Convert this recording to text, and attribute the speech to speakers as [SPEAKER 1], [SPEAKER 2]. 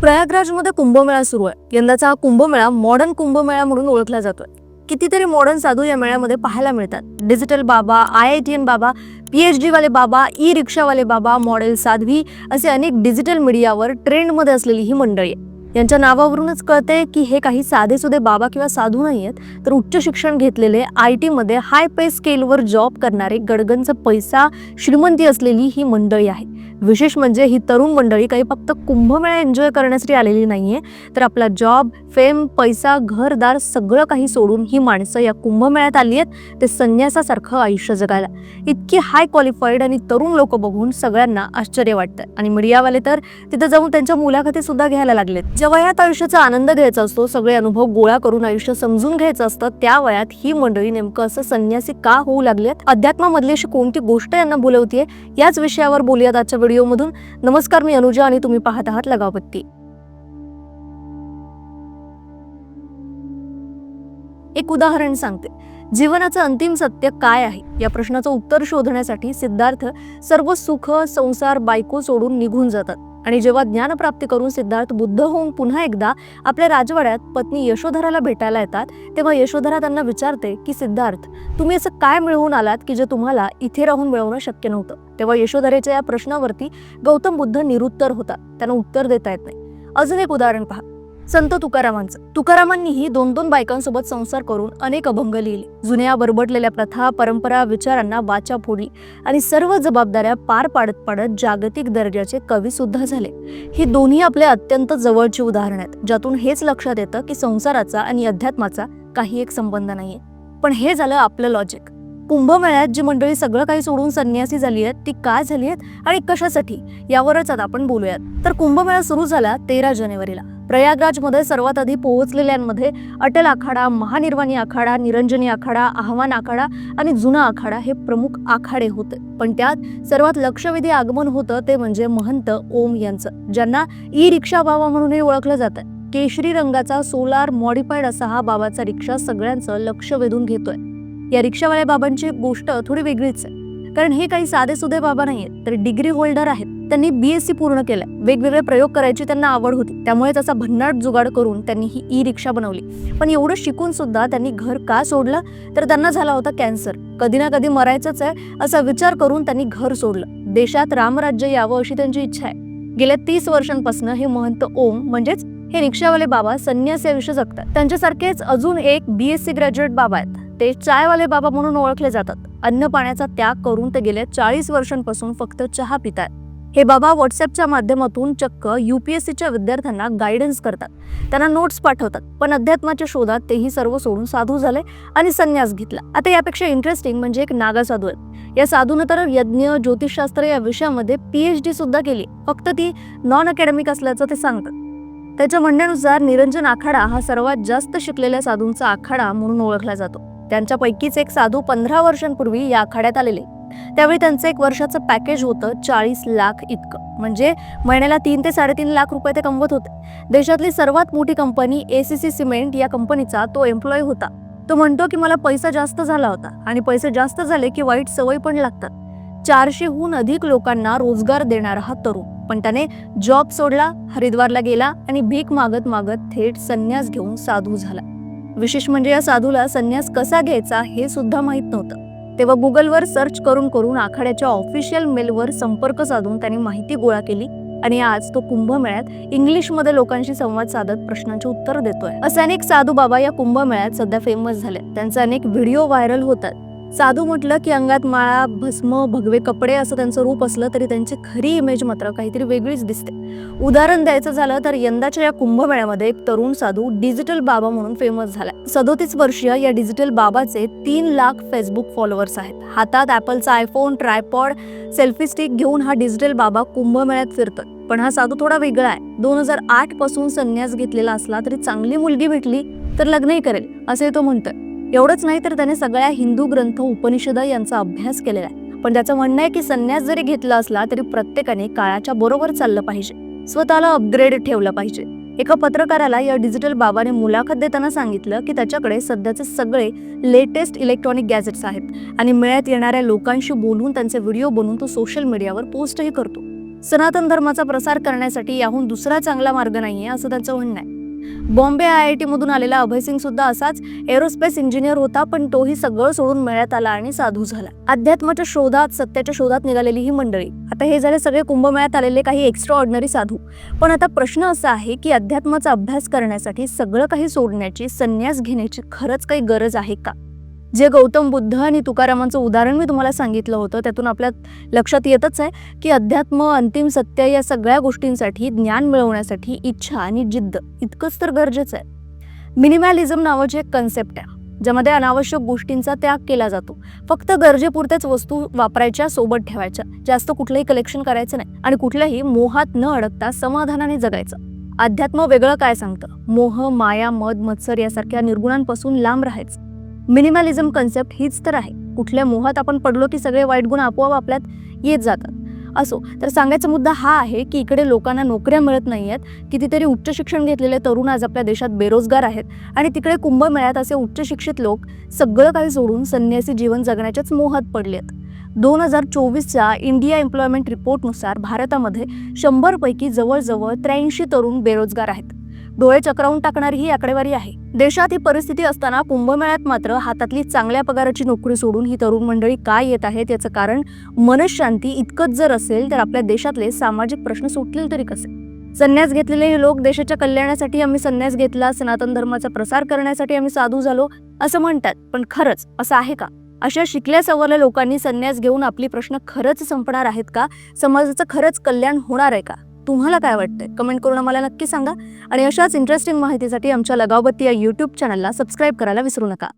[SPEAKER 1] प्रयागराजमध्ये कुंभमेळा सुरू आहे. यंदाचा हा कुंभमेळा मॉडर्न कुंभमेळा म्हणून ओळखला जातोय. कितीतरी मॉडर्न साधू या मेळ्यामध्ये पाहायला मिळतात. डिजिटल बाबा आय आय टी एन बाबा पी एच डी वाले बाबा ई रिक्षावाले बाबा मॉडेल साध्वी असे अनेक डिजिटल मीडियावर ट्रेंडमध्ये असलेली ही मंडळी आहे. यांच्या नावावरूनच कळते की हे काही साधेसुधे बाबा किंवा साधू नाही आहेत तर उच्च शिक्षण घेतलेले आय टीमध्ये हाय पे स्केलवर जॉब करणारे गडगंच पैसा श्रीमंती असलेली ही मंडळी आहे. विशेष म्हणजे ही तरुण मंडळी काही फक्त कुंभमेळा एन्जॉय करण्यासाठी आलेली नाही आहे तर आपला जॉब फेम पैसा घरदार सगळं काही सोडून ही माणसं या कुंभमेळ्यात आली आहेत ते संन्यासासारखं आयुष्य जगायला. इतकी हाय क्वालिफाईड आणि तरुण लोक बघून सगळ्यांना आश्चर्य वाटतं आणि मीडियावाले तर तिथं जाऊन त्यांच्या मुलाखती सुद्धा घ्यायला लागलेत. ज्या वयात आयुष्याचा आनंद घ्यायचा असतो सगळे अनुभव गोळा करून आयुष्य समजून घ्यायचं असतं त्या वयात ही मंडळी नेमकं असं संन्यासी का होऊ लागलेत? अध्यात्मामधली अशी कोणती गोष्ट यांना बोलवतीये? याच विषयावर बोलूयात आजच्या व्हिडिओमधून नमस्कार मी अनुजा आणि तुम्ही पाहत आहात लगावत्ती एक उदाहरण सांगते. जीवनाचं अंतिम सत्य काय आहे? या प्रश्नाचं उत्तर शोधण्यासाठी सिद्धार्थ सर्व सुख संसार बायको सोडून निघून जातात. आणि जेव्हा ज्ञानप्राप्ती करून सिद्धार्थ बुद्ध होऊन पुन्हा एकदा आपल्या राजवाड्यात पत्नी यशोधराला भेटायला येतात तेव्हा यशोधरा त्यांना विचारते की सिद्धार्थ तुम्ही असं काय मिळवून आलात की जे तुम्हाला इथे राहून मिळवणं शक्य नव्हतं? तेव्हा यशोधरेच्या या प्रश्नावरती गौतम बुद्ध निरुत्तर होतात. त्यांना उत्तर देता येत नाही. अजून एक उदाहरण पहा. संत तुकारामांचं. तुकारामांनीही दोन दोन बायकांसोबत संसार करून अनेक अभंग लिहिले. जुन्या बरबटलेल्या प्रथा परंपरा विचारांना वाचा फोडली आणि सर्व जबाबदाऱ्या पार पाडत पाडत जागतिक दर्जाचे कवी सुद्धा झाले. ही दोन्ही आपल्या अत्यंत जवळची उदाहरण आहेत ज्यातून हेच लक्षात येतं की संसाराचा आणि अध्यात्माचा काही एक संबंध नाहीये. पण हे झालं आपलं लॉजिक कुंभमेळ्यात जी मंडळी सगळं काही सोडून संन्यासी झाली आहेत ती काय झाली आहेत आणि कशासाठी? यावरच आता आपण बोलूयात. तर कुंभमेळा सुरू झाला तेरा जानेवारीला. प्रयागराजमध्ये सर्वात आधी पोहोचलेल्यांमध्ये अटल आखाडा महानिर्वाणी आखाडा निरंजनी आखाडा आव्हान आखाडा आणि जुना आखाडा हे प्रमुख आखाडे होते. पण त्यात सर्वात लक्षवेधी आगमन होतं ते म्हणजे महंत ओम यांचं ज्यांना ई रिक्षा बाबा म्हणूनही ओळखलं जातं केशरी रंगाचा सोलार मॉडिफाईड असा हा बाबाचा रिक्षा सगळ्यांचं लक्ष वेधून घेतोय. या रिक्षावाल्या बाबांची गोष्ट थोडी वेगळीच आहे. कारण हे काही साधे सुधे बाबा नाहीयेत तर डिग्री होल्डर आहेत. त्यांनी बी एस सी पूर्ण केलं वेगवेगळे प्रयोग करायची त्यांना आवड होती. त्यामुळे त्याचा भन्नाट जुगाड करून त्यांनी ही ई रिक्षा बनवली. पण एवढं शिकून सुद्धा त्यांनी घर का सोडलं? तर त्यांना झाला होता कॅन्सर. कधी ना कधी मरायचंच आहे असा विचार करून त्यांनी घर सोडलं. देशात रामराज्य यावं अशी त्यांची इच्छा आहे. गेल्या तीस वर्षांपासून हे महंत ओम म्हणजेच हे रिक्षावाले बाबा संन्यासी आयुष्य जगतात. त्यांच्यासारखेच अजून एक बी एस सी ग्रॅज्युएट बाबा आहेत. ते चायवाले बाबा म्हणून ओळखले जातात. अन्न पाण्याचा त्याग करून ते गेल्या चाळीस वर्षांपासून फक्त चहा पितात हे बाबा व्हॉट्सअपच्या माध्यमातून चक्क युपीएससीच्या विद्यार्थ्यांना गायडन्स करतात. त्यांना नोट्स पाठवतात. पण अध्यात्माच्या शोधात तेही सर्व सोडून साधू झाले आणि संन्यास घेतला. आता यापेक्षा इंटरेस्टिंग म्हणजे एक नागा साधू आहेत. या साधूनं तर यज्ञ ज्योतिषशास्त्र या विषयामध्ये पीएच डी सुद्धा केली. फक्त ती नॉन अकॅडमिक असल्याचं ते सांगतात. त्याच्या म्हणण्यानुसार निरंजन आखाडा हा सर्वात जास्त शिकलेल्या साधूंचा आखाडा म्हणून ओळखला जातो. त्यांच्यापैकीच एक साधू पंधरा वर्षांपूर्वी या आखाड्यात आलेले. त्यावेळी त्यांचं एक वर्षाचं पॅकेज होतं चाळीस लाख इतकं. म्हणजे महिन्याला तीन ते साडेतीन लाख रुपये ते कमवत होते. देशातली सर्वात मोठी company A C C cement या कंपनीचा तो एम्प्लॉय होता. तो म्हणतो की मला पैसा जास्त झाला होता आणि पैसे जास्त झाले की वाईट सवय पण लागतात. चारशेहून अधिक लोकांना रोजगार देणारा हा तरुण. पण त्याने जॉब सोडला हरिद्वारला गेला आणि भीक मागत मागत थेट संन्यास घेऊन साधू झाला. विशेष म्हणजे या साधूला संन्यास कसा घ्यायचा हे सुद्धा माहीत नव्हतं. तेव्हा गुगलवर सर्च करून करून आखाड्याच्या ऑफिशियल मेलवर संपर्क साधून त्यांनी माहिती गोळा केली आणि आज तो कुंभमेळ्यात इंग्लिशमध्ये लोकांशी संवाद साधत प्रश्नांची उत्तर देतोय. असे अनेक साधू बाबा या कुंभमेळ्यात सध्या फेमस झाले त्यांचे अनेक व्हिडिओ व्हायरल होतात. साधू म्हटलं की अंगात माळा भस्म भगवे कपडे असं त्यांचं रूप असलं तरी त्यांची खरी इमेज मात्र काहीतरी वेगळीच दिसते. उदाहरण द्यायचं झालं तर यंदाच्या या कुंभमेळ्यामध्ये एक तरुण साधू डिजिटल बाबा म्हणून फेमस झाला. सदोतीस वर्षीय या डिजिटल बाबाचे तीन लाख फेसबुक फॉलोअर्स आहेत. हातात ऍपलचा आयफोन ट्रायपॉड सेल्फी स्टिक घेऊन हा डिजिटल बाबा कुंभमेळ्यात फिरतोय. पण हा साधू थोडा वेगळा आहे. दोन हजार आठपासून संन्यास घेतलेला असला तरी चांगली मुलगी भेटली तर लग्नही करेल असे तो म्हणतोय. एवढंच नाही तर त्याने सगळ्या हिंदू ग्रंथ उपनिषद यांचा अभ्यास केलेला आहे. पण त्याचं म्हणणं आहे की संन्यास जरी घेतला असला तरी प्रत्येकाने काळाच्या बरोबर चाललं पाहिजे. स्वतःला अपग्रेड ठेवलं पाहिजे. एका पत्रकाराला या डिजिटल बाबाने मुलाखत देताना सांगितलं की त्याच्याकडे सध्याचे सगळे लेटेस्ट इलेक्ट्रॉनिक गॅजेट्स आहेत आणि मेळ्यात येणाऱ्या लोकांशी बोलून त्यांचे व्हिडिओ बनवून तो सोशल मीडियावर पोस्टही करतो. सनातन धर्माचा प्रसार करण्यासाठी याहून दुसरा चांगला मार्ग नाहीये असं त्यांचं म्हणणं आहे. बॉम्बे आय आय टीमधून आलेला अभय सिंग सुद्धा असाच एरोस्पेस इंजिनियर होता पण तोही सगळं सोडून मिळण्यात आला आणि साधू झाला. अध्यात्माच्या शोधात सत्याच्या शोधात निघालेली ही मंडळी. आता हे झाले सगळे कुंभमेळ्यात आलेले काही एक्स्ट्रा ऑर्डिनरी साधू. पण आता प्रश्न असा आहे की अध्यात्माचा अभ्यास करण्यासाठी सगळं काही सोडण्याची संन्यास घेण्याची खरंच काही गरज आहे का? जे गौतम बुद्ध आणि तुकारामांचं उदाहरण मी तुम्हाला सांगितलं होतं त्यातून आपल्या लक्षात येतच आहे की अध्यात्म अंतिम सत्य या सगळ्या गोष्टींसाठी ज्ञान मिळवण्यासाठी इच्छा आणि जिद्द इतकंच तर गरजेचं आहे. मिनिमॅलिझम नावाची एक कन्सेप्ट आहे ज्यामध्ये अनावश्यक गोष्टींचा त्याग केला जातो. फक्त गरजेपुरत्याच वस्तू वापरायच्या सोबत ठेवायच्या जास्त कुठलंही कलेक्शन करायचं नाही आणि कुठल्याही मोहात न अडकता समाधानाने जगायचं. अध्यात्म वेगळं काय सांगतं? मोह माया मद मत्सर यासारख्या निर्गुणांपासून लांब राहायचं. मिनिमॅलिझम कन्सेप्ट हीच तर आहे. कुठल्या मोहात आपण पडलो की सगळे वाईट गुण आपोआप आपल्यात येत जातात. असो तर सांगायचा मुद्दा हा आहे की इकडे लोकांना नोकऱ्या मिळत नाही आहेत कितीतरी उच्च शिक्षण घेतलेले तरुण आज आपल्या देशात बेरोजगार आहेत आणि तिकडे कुंभमेळ्यात असे उच्च शिक्षित लोक सगळं काही सोडून संन्यासी जीवन जगण्याच्याच मोहात पडले आहेत दोन हजार चोवीसच्या इंडिया एम्प्लॉयमेंट रिपोर्टनुसार भारतामध्ये शंभरपैकी जवळजवळ त्र्याऐंशी तरुण बेरोजगार आहेत. डोळे चक्रावून टाकणारी ही आकडेवारी आहे. देशात ही परिस्थिती असताना कुंभमेळ्यात मात्र हातातली चांगल्या पगाराची नोकरी सोडून ही तरुण मंडळी काय येत आहेत याचं कारण मनशांती इतकंच जर असेल तर आपल्या देशातले सामाजिक प्रश्न सुटतील तरी कसे? संन्यास घेतलेले हे लोक देशाच्या कल्याणासाठी आम्ही संन्यास घेतला सनातन धर्माचा प्रसार करण्यासाठी आम्ही साधू झालो असं म्हणतात. पण खरंच असं आहे का? अशा शिकल्या सवरल्या लोकांनी संन्यास घेऊन आपली प्रश्न खरंच संपणार आहेत का? समाजाचं खरंच कल्याण होणार आहे का? तुम्हाला काय वाटतंय? कमेंट करून आम्हाला नक्की सांगा. आणि अशाच इंटरेस्टिंग माहितीसाठी आमच्या लगावबत्ती या यूट्यूब चॅनलला सबस्क्राईब करायला विसरू नका.